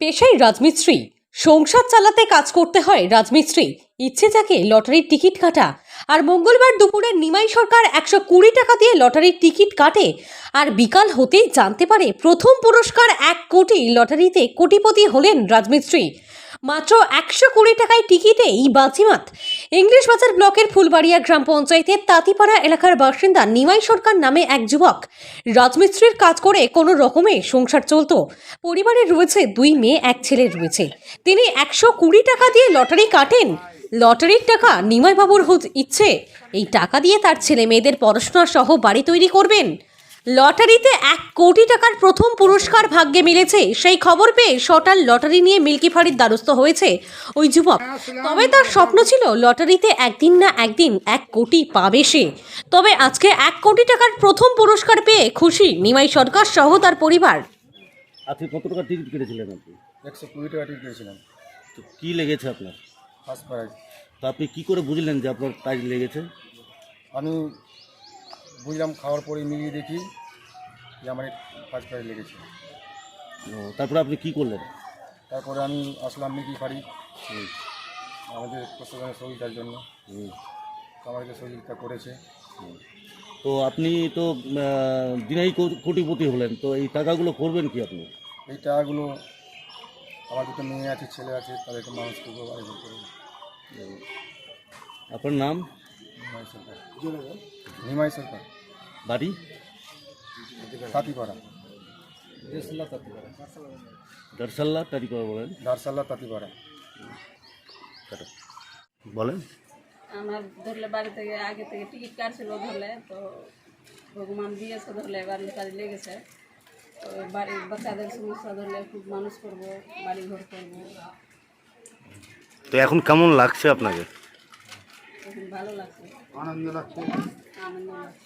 পেশায় রাজমিস্ত্রি। সংসার চালাতে কাজ করতে হয় রাজমিস্ত্রি। ইচ্ছে থাকে লটারির টিকিট কাটা। আর মঙ্গলবার দুপুরে নিমাই সরকার একশো কুড়ি টাকা দিয়ে লটারির টিকিট কাটে। আর বিকাল হতেই জানতে পারে প্রথম পুরস্কার এক কোটি লটারিতে কোটিপতি হলেন রাজমিস্ত্রি। মাত্র একশো কুড়ি টাকায় টিকিটে এই বাজিমাত। ইংলিশ বাজার ব্লকের ফুলবাড়িয়া গ্রাম পঞ্চায়েতের তাঁতিপাড়া এলাকার বাসিন্দা নিমাই সরকার নামে এক যুবক। রাজমিস্ত্রির কাজ করে কোনো রকমে সংসার চলত। পরিবারে রয়েছে দুই মেয়ে, এক ছেলে রয়েছে। তিনি একশো কুড়ি টাকা দিয়ে লটারি কাটেন। লটারির টাকা নিমাই বাবুর হুজ- ইচ্ছে। এই টাকা দিয়ে তার ছেলে মেয়েদের পড়াশোনা সহ বাড়ি তৈরি করবেন। লটারিতে এক কোটি টাকার প্রথম পুরস্কার ভাগ্যে মিলেছে। সেই খবর পেয়ে সটাল লটারি নিয়ে মিল্কি ফাড়ির দ্বারস্থ হয়েছে ওই যুবক। তবে তার স্বপ্ন ছিল লটারিতে একদিন না একদিন এক কোটি পাবে সে। তবে আজকে এক কোটি টাকার প্রথম পুরস্কার পেয়ে খুশি নিমাই সরকার সহ তার পরিবার। আজকে কত টাকা টিকিট কেটেছিলেন আপনি? একশো কুড়ি টাকা টিকিট পেয়েছিলাম তো কী লেগেছে আপনার? ফার্স্ট প্রাইজ তো আপনি কী করে বুঝলেন যে আপনার প্রাইজ লেগেছে? আমি বুঝলাম খাওয়ার পরে মিলিয়ে দেখি। যে আমার ফার্স্ট প্রাইজ লেগেছে। ও, তারপরে আপনি কী করলেন? তারপরে আমি আসলাম মিকি ফাড়ি। আমাদের প্রশাসনের সহযোগিতার জন্য। হুম। তো সহযোগিতা করেছে। তো আপনি তো আহ, দিনেই কো- কোটিপতি হলেন। তো এই টাকাগুলো করবেন কি আপনি? এই টাকাগুলো আমার দুটো মেয়ে আছে ছেলে আছে তাদেরকে মানুষ করব আয়োজন করব। আপনার নাম? নিমাই সরকার। নিমাই সরকার। বাড়ি? তাঁতিপাড়া। দারসাল্লা তারি করে বলেন। দারসাল্লা তাঁতিপাড়া। বলেন। আমার ধরলে বাড়ি থেকে আগে থেকে টিকিট কাটছিল ধরলে তো ভগবান দিয়েছে ধরলে বাড়ি কাজে লেগেছে। তো বাড়ির বাচ্চাদের সমস্যা ধরলে খুব মানুষ করব বাড়ি ঘর করব। তো এখন কেমন লাগছে আপনাকে? ভালো লাগছে। আনন্দ লাগছে। আনন্দ লাগছে।